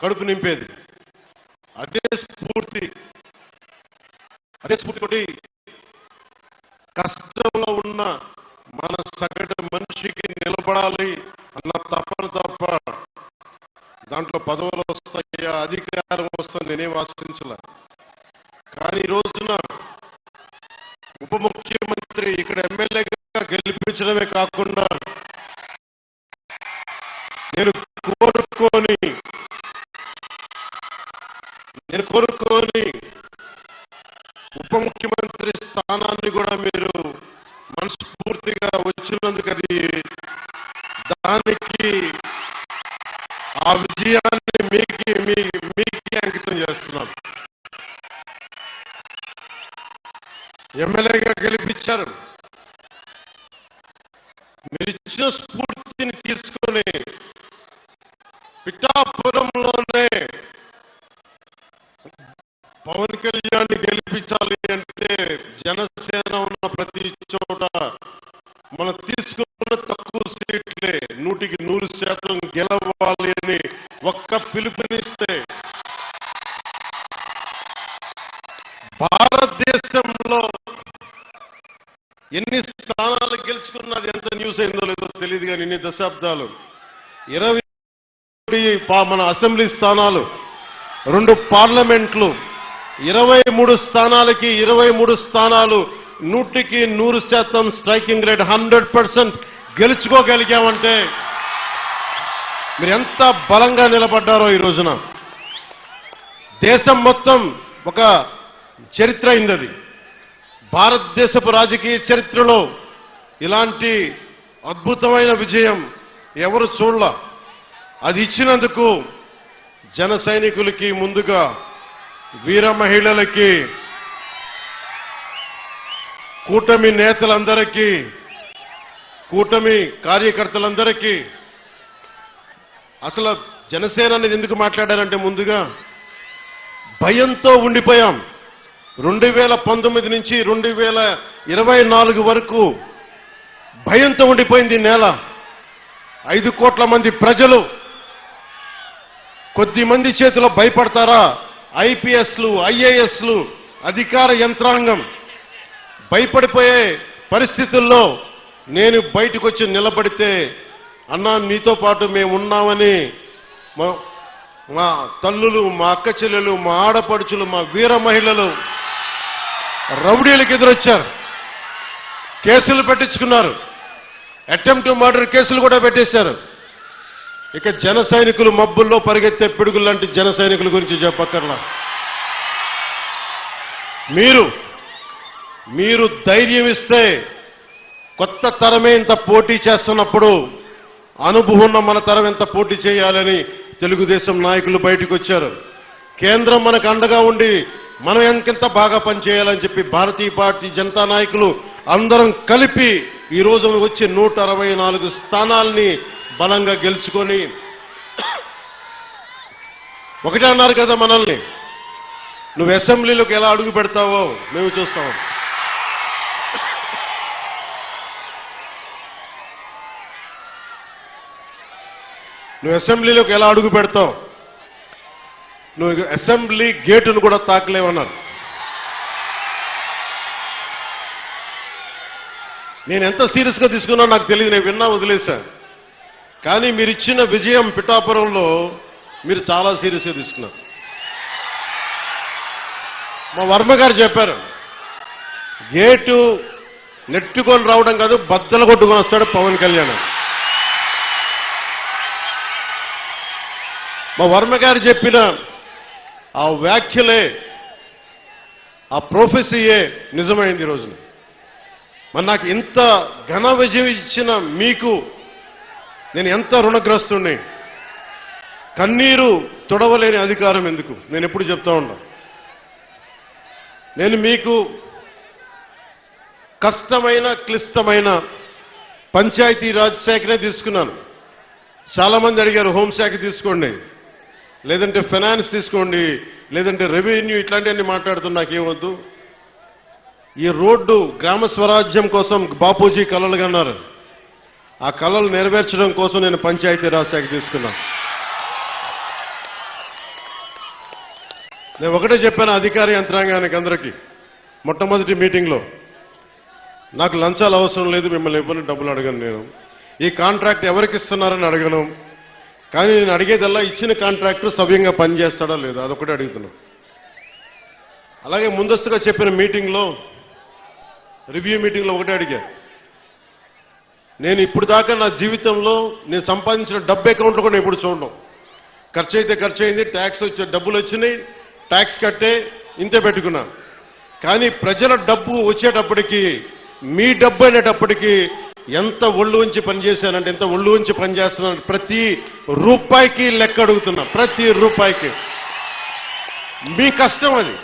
కడుపు నింపేది. అదే స్ఫూర్తి. అదే స్ఫూర్తితోటి కష్టంలో ఉన్న మన సగటు మనిషికి నిలబడాలి అన్న తపన తప్ప దాంట్లో పదవులు వస్తాయా అధికారం వస్తుంది నేనేం ఆశించలే. కానీ ఈ రోజున ఉప ముఖ్యమంత్రి ఇక్కడ ఎమ్మెల్యేగా గెలిపించడమే కాకుండా నేను కోరుకొని నేను కోరుకొని ఉప ముఖ్యమంత్రి స్థానాన్ని కూడా మీరు మనస్ఫూర్తిగా వచ్చినందుకు అది దానికి ఆ విజయాన్ని మీకు మీ అంకితం చేస్తున్నాను. ఎమ్మెల్యేగా గెలిపించారు. మీరు ఇచ్చిన స్ఫూర్తిని తీసుకొని పిఠాపురంలోనే పవన్ కళ్యాణ్ గెలిపించాలి అంటే జనసేన ఉన్న ప్రతి చోట మనం తీసుకున్న తక్కువ సీట్లే నూటికి నూరు శాతం గెలవాలి అని ఒక్క పిలుపునిస్తే భారతదేశంలో ఎన్ని స్థానాలు గెలుచుకున్నది ఎంత న్యూస్ అయిందో లేదో తెలియదు కానీ ఇన్ని దశాబ్దాలు. ఇరవై మన అసెంబ్లీ స్థానాలు రెండు పార్లమెంట్లు ఇరవై మూడు స్థానాలకి ఇరవై మూడు స్థానాలు నూటికి నూరు శాతం స్ట్రైకింగ్ రేట్ హండ్రెడ్ పర్సెంట్ గెలుచుకోగలిగామంటే మీరు ఎంత బలంగా నిలబడ్డారో ఈ రోజున. దేశం మొత్తం ఒక చరిత్ర అయింది అది భారతదేశపు రాజకీయ చరిత్రలో ఇలాంటి అద్భుతమైన విజయం ఎవరు చూడలా. అది ఇచ్చినందుకు జన సైనికులకి ముందుగా వీర మహిళలకి కూటమి నేతలందరికీ కూటమి కార్యకర్తలందరికీ అసలు జనసేన అనేది ఎందుకు మాట్లాడారంటే ముందుగా భయంతో ఉండిపోయాం. రెండు వేల పంతొమ్మిది నుంచి రెండు వేల ఇరవై నాలుగు వరకు భయంతో ఉండిపోయింది నేల. ఐదు కోట్ల మంది ప్రజలు. కొద్ది మంది చేతిలో భయపడతారా? ఐపీఎస్లు ఐఏఎస్లు అధికార యంత్రాంగం భయపడిపోయే పరిస్థితుల్లో నేను బయటకు వచ్చి నిలబడితే అన్నా నీతో పాటు మేము ఉన్నామని మా- మా తల్లులు మా అక్క చెల్లెలు మా ఆడపడుచులు మా వీర మహిళలు రౌడీలకు ఎదురొచ్చారు. కేసులు పెట్టించుకున్నారు. అటెంప్ట్ మర్డర్ కేసులు కూడా పెట్టేశారు. ఇక జన సైనికులు మబ్బుల్లో పరిగెత్తే పిడుగులు లాంటి జన సైనికుల గురించి చెప్పక్కర్లా. మీరు మీరు ధైర్యం ఇస్తే కొత్త తరమే ఇంత పోటీ చేస్తున్నప్పుడు అనుభవం ఉన్న మన తరం ఎంత పోటీ చేయాలని తెలుగుదేశం నాయకులు బయటకు వచ్చారు. కేంద్రం మనకు అండగా ఉండి మనం ఎంకెంత బాగా పనిచేయాలని చెప్పి భారతీయ పార్టీ జనతా నాయకులు అందరం కలిపి ఈ రోజు వచ్చి నూట అరవై నాలుగు స్థానాల్ని బలంగా గెలుచుకొని ఒకటే అన్నారు కదా మనల్ని. నువ్వు అసెంబ్లీలోకి ఎలా అడుగు పెడతావో మేము చూస్తాం. నువ్వు అసెంబ్లీలోకి ఎలా అడుగు పెడతావు? నువ్వు అసెంబ్లీ గేటును కూడా తాకలేవన్నారు. నేను ఎంత సీరియస్గా తీసుకున్నా నాకు తెలియదు నేను విన్నా వదిలేశాను కానీ మీరు ఇచ్చిన విజయం పిఠాపురంలో మీరు చాలా సీరియస్గా తీసుకున్నారు. మా వర్మ గారు చెప్పారు గేటు నెట్టుకొని రావడం కాదు బద్దలు కొట్టుకొని వస్తాడు పవన్ కళ్యాణ్ మా వర్మ గారు చెప్పిన ఆ వ్యాఖ్యలే ఆ ప్రొఫెసీయే నిజమైంది ఈ రోజున. మరి నాకు ఇంత ఘన విజయం ఇచ్చిన మీకు నేను ఎంత రుణగ్రస్తుణ్ణి? కన్నీరు తొడవలేని అధికారం ఎందుకు? నేను ఎప్పుడు చెప్తా ఉన్నా. నేను మీకు కష్టమైన క్లిష్టమైన పంచాయతీ రాజ్ శాఖనే తీసుకున్నాను. చాలామంది అడిగారు హోంశాఖ తీసుకోండి లేదంటే ఫైనాన్స్ తీసుకోండి లేదంటే రెవెన్యూ ఇట్లాంటివన్నీ మాట్లాడుతున్నా నాకేమొద్దు. ఈ రోడ్డు గ్రామ స్వరాజ్యం కోసం బాపూజీ కలలుగన్నారు. ఆ కళలు నెరవేర్చడం కోసం నేను పంచాయతీ రాజ్ శాఖ తీసుకున్నాను. నేను ఒకటే చెప్పాను అధికార యంత్రాంగానికి అందరికీ. మొట్టమొదటి మీటింగ్లో నాకు లంచాలు అవసరం లేదు మిమ్మల్ని ఎవరిని డబ్బులు అడగను నేను. ఈ కాంట్రాక్ట్ ఎవరికి ఇస్తున్నారని అడగను. కానీ నేను అడిగేదల్లా ఇచ్చిన కాంట్రాక్టర్ సవ్యంగా పనిచేస్తాడా లేదా అదొకటే అడుగుతున్నా. అలాగే ముందస్తుగా చెప్పిన మీటింగ్లో రివ్యూ మీటింగ్లో ఒకటే అడిగా. నేను ఇప్పుడు దాకా నా జీవితంలో నేను సంపాదించిన డబ్బు అకౌంట్లో కూడా ఎప్పుడు చూడడం ఖర్చు అయితే ఖర్చు అయింది ట్యాక్స్ వచ్చే డబ్బులు వచ్చినాయి ట్యాక్స్ కట్టే ఇంతే పెట్టుకున్నా. కానీ ప్రజల డబ్బు వచ్చేటప్పటికి మీ డబ్బు అనేటప్పటికీ ఎంత ఒళ్ళు ఉంచి పనిచేశానంటే ఎంత ఒళ్ళు ఉంచి పనిచేస్తున్నాను ప్రతి రూపాయికి లెక్క అడుగుతున్నా ప్రతి రూపాయికి. మీ కష్టం అది.